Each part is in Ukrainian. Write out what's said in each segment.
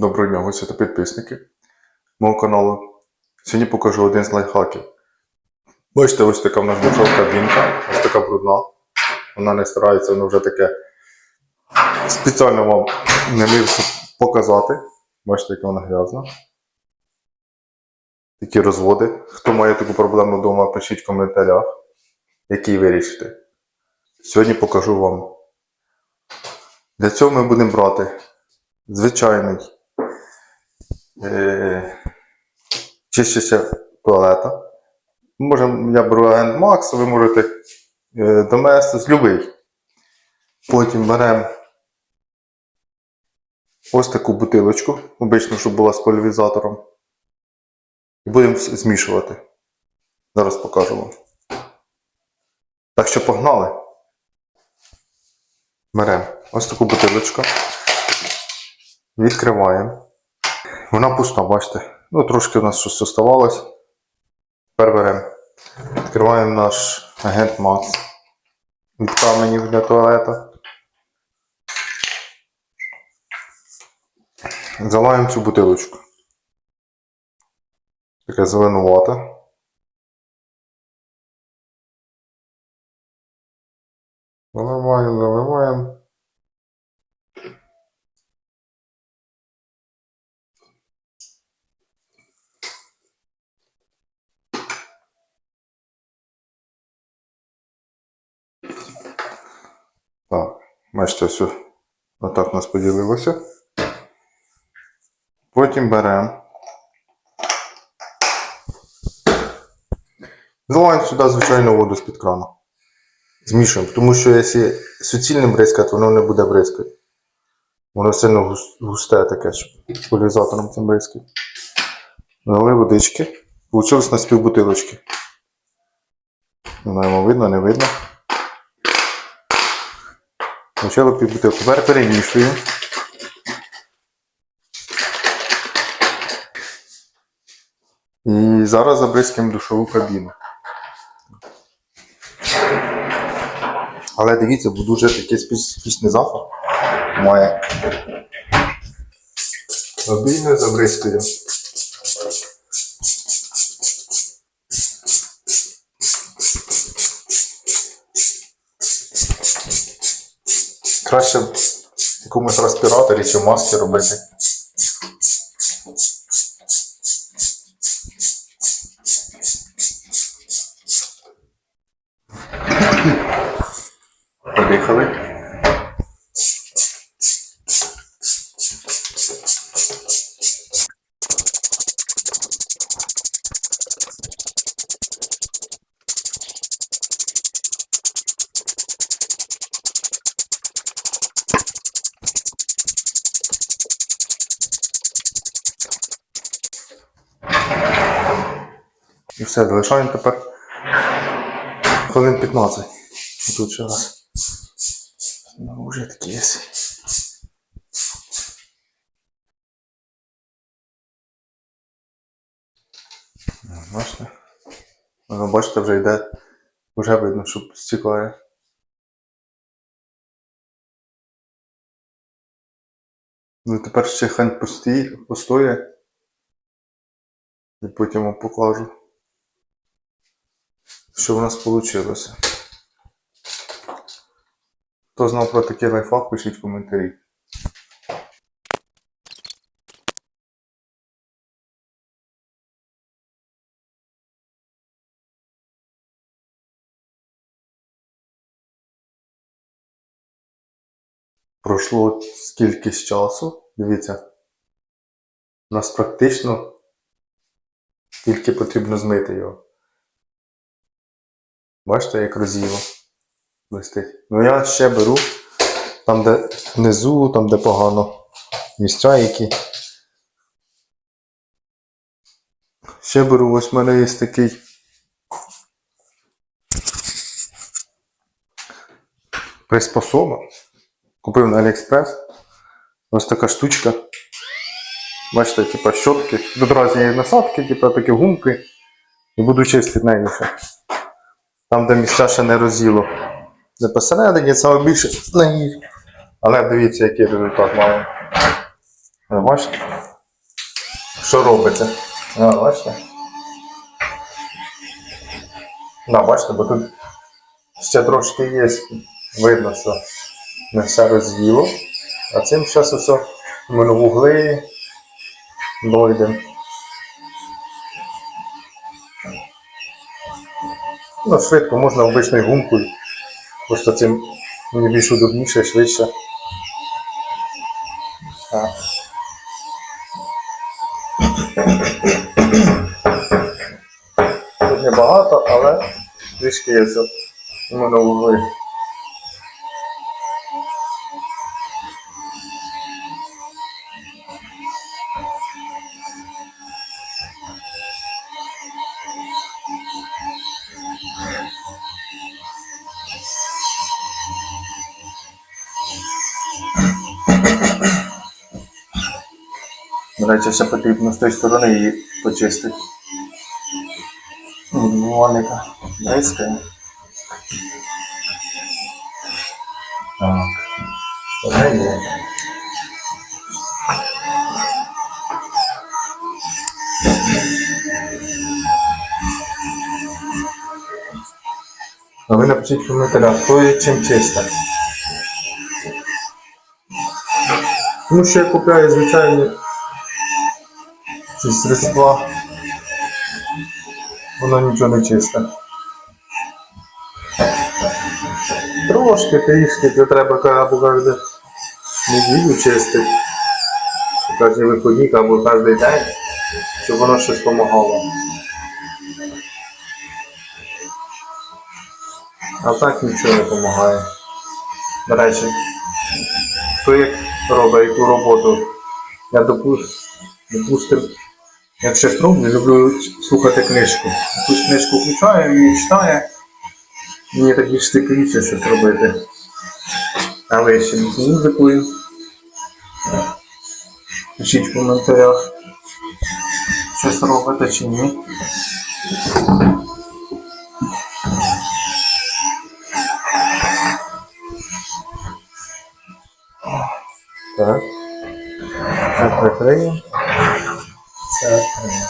Доброго дня, гості та підписники мого каналу. Сьогодні покажу один з лайфхаків. Бачите, ось така в нас дешова кабінка, ось така брудна. Вона не старається, воно вже таке. Спеціально вам не щоб показати. Бачите, яка вона грязна. Такі розводи. Хто має таку проблему вдома, пишіть в коментарях, який вирішити. Сьогодні покажу вам. Для цього ми будемо брати звичайний е, чистяща туалета. Можем, я беру агент Макс, ви можете е, Domestos, любий. Потім беремо ось таку бутилочку, обично, щоб була з поляризатором. І будемо змішувати. Зараз покажу вам. Так що погнали. Беремо ось таку бутилочку. Відкриваємо. Вона пуста, бачите. Ну, трошки у нас щось оставалось. Тепер беремо. Відкриваємо наш агент Макс від каменів для туалета. Заливаємо цю бутилочку. Така зеленувата. Заливаємо, заливаємо. Так, бачите, все отак у нас поділилося. Потім беремо. Заливаємо сюди звичайну воду з-під крана. Змішуємо, тому що якщо суцільним бризкати, воно не буде бризкати. Воно сильно густе таке, що поляризатором цим бризкає. Налили водички. Получилось на співбутилочки. Не знаю, видно, не видно. Почало півбутилку. Тепер перемішуємо. І зараз забризкаємо душову кабіну. Але дивіться, бо дуже такий специфічний запах має. Обійно забризкуємо. Краще якомусь респіраторі чи маски робити. І все, залишаємо тепер хвилин 15. І Тут ще раз. Ну, вже такі є. Бачите? Ну, Бачите, вже йде. Вже видно, що стікає. Ну тепер ще постій, постоє. І потім вам покажу. Що в нас вийшло. Хто знав про такий лайфхак, пишіть коментарі. Пройшло скільки з часу. Дивіться. У нас практично тільки потрібно змити його. Бачите, як роз'їло блистить. Ну я ще беру там, де внизу, там, де погано місця які. Ще беру, ось в мене є такий. Приспособа. Купив на Аліекспрес. Ось така штучка. Бачите, типа щотки. Тут різні насадки, типа такі гумки. І буду чистити нею. Там, де місця ще не роз'їло. Не посередині, саме більше на ній. Але дивіться, який результат маємо. Бачите? Що робиться? А, бачите? Да, бачите, бо тут ще трошки є. Видно, що не все роз'їло. А цим зараз усе ми на вугли дойдемо. Ну, швидко можна обичною гумкою. Просто цим мені більш удобніше, швидше. Так. Тут небагато, але трішки є все. Ми До речі, ще потрібно з тієї сторони її почистити. Ваника бризкає. Так. Є. А ви напишіть в коментарях, хто є чим чисто. Тому що я купляю звичайні ці средства. Воно нічого не чисте. Трошки, трішки, це треба або кожен неділю чистити. Кожен виходник або кожен день, щоб воно щось допомагало. А так нічого не допомагає. До речі, як робить яку роботу, я допустим, як щось роблю, люблю слухати книжку. Якусь книжку включаю і читаю. Мені так більш цікавіше щось робити. А ви ще з музикою. Пишіть в коментарях, щось робите чи ні. Так. Це прикриємо. Це відкриємо.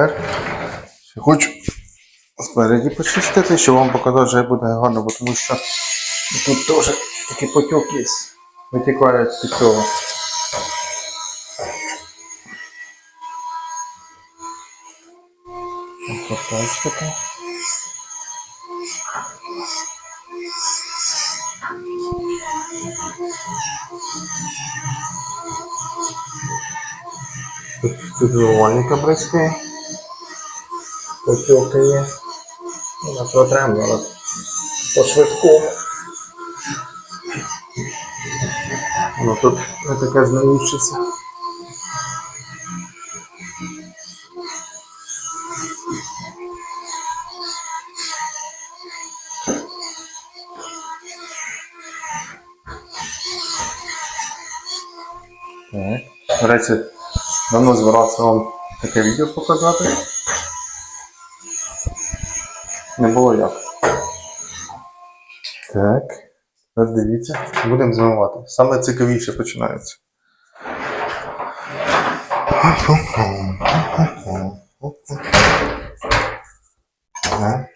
Тепер хочу спереді почистити, щоб вам показати, що буде гарно, бо тому що тут теж такий потік є. Витікає з цього. Тут, тут вольника. Потьокає. Вона протремлена по швидкому. Воно тут не таке знаючиться. Так. До речі, давно збирався вам таке відео показати. Не було як. Так. Дивіться, будемо змивати. Саме цікавіше починається. Ага.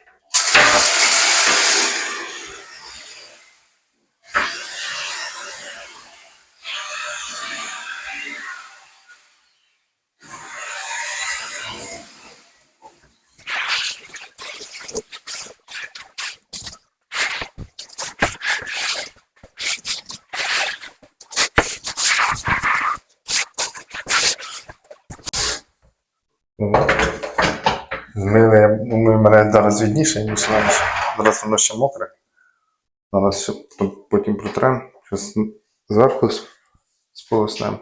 Зараз відніше, ніж раніше. Зараз воно ще мокре. Зараз потім- протрем. Щось зверху сполоснем.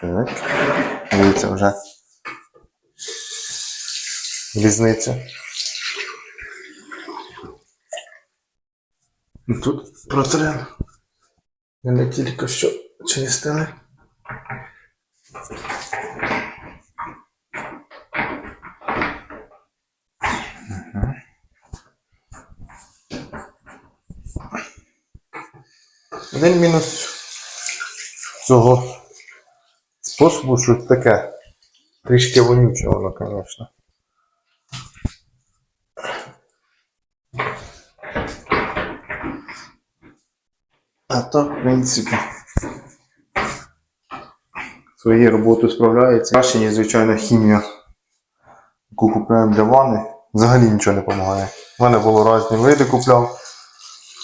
Так. Дивіться вже. Різниця. Тут протрем. Не тільки що чистили. Один мінус цього способу, що таке трішки вонюче воно, звісно. А то, в принципі, свою роботу справляється. Краще, ніж звичайно, хімія, яку купуємо для ванни, взагалі нічого не допомагає. У мене було різні види купляв.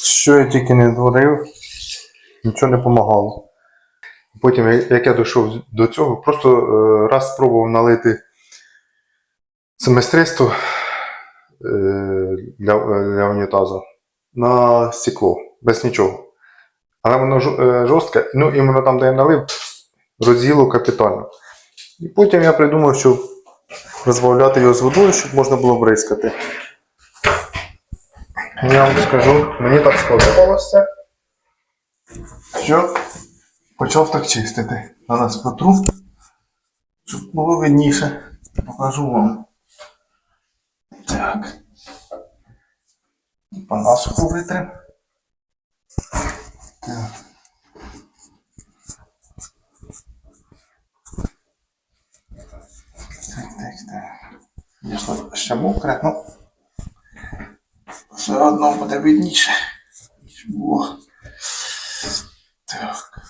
Що я тільки не творив, нічого не допомагало. Потім, як я дійшов до цього, просто е, раз спробував налити семестристу е, для, для унітазу на стекло, без нічого. Але воно жо- е, жорстке, ну і воно там, де я налив, роз'їло капітально. І потім я придумав, що розбавляти його з водою, щоб можна було бризкати. Я вам скажу, мені так сподобалося, що почав так чистити. Зараз потру, щоб було видніше. Покажу вам. Так. По насуху витрим. Так. Так, так, так. Ще мокре, ну. Все одно буде видніше, ніж було. Так.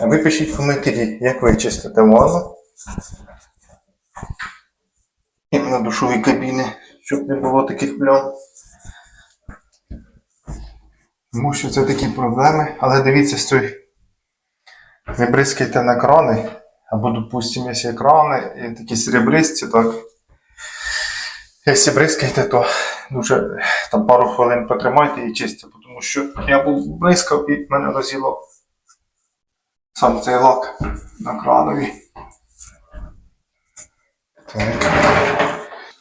А ви пишіть коментарі, як ви чистите ванну. Іменно душові кабіни, щоб не було таких плям. Тому що це такі проблеми, але дивіться, стой. Не бризкайте на крани, або, допустимо, якщо є крани і такі серебристі, так. Якщо бризкаєте, то дуже там пару хвилин потримайте і чистите, тому що я був бризкав і мене розіло сам цей лак на кранові.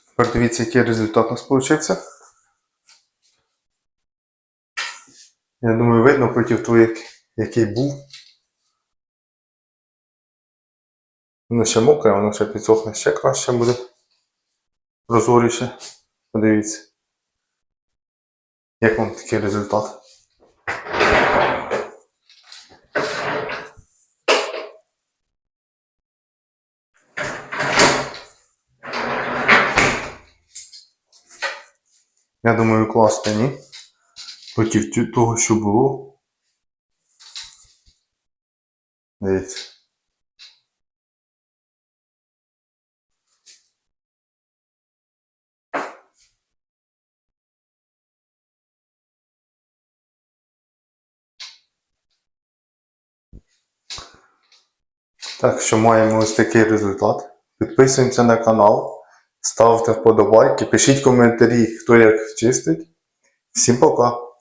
Тепер дивіться, який результат у нас вийшов. Я думаю, видно проти як- який був. Воно ще мокре, воно ще підсохне ще краще буде. Прозоріше. Подивіться. Як вам такий результат? Я думаю, класно, ні? Проти того, що було. Дивіться. Так що маємо ось такий результат. Підписуємося на канал, ставте вподобайки, пишіть коментарі, хто як чистить. Всім пока!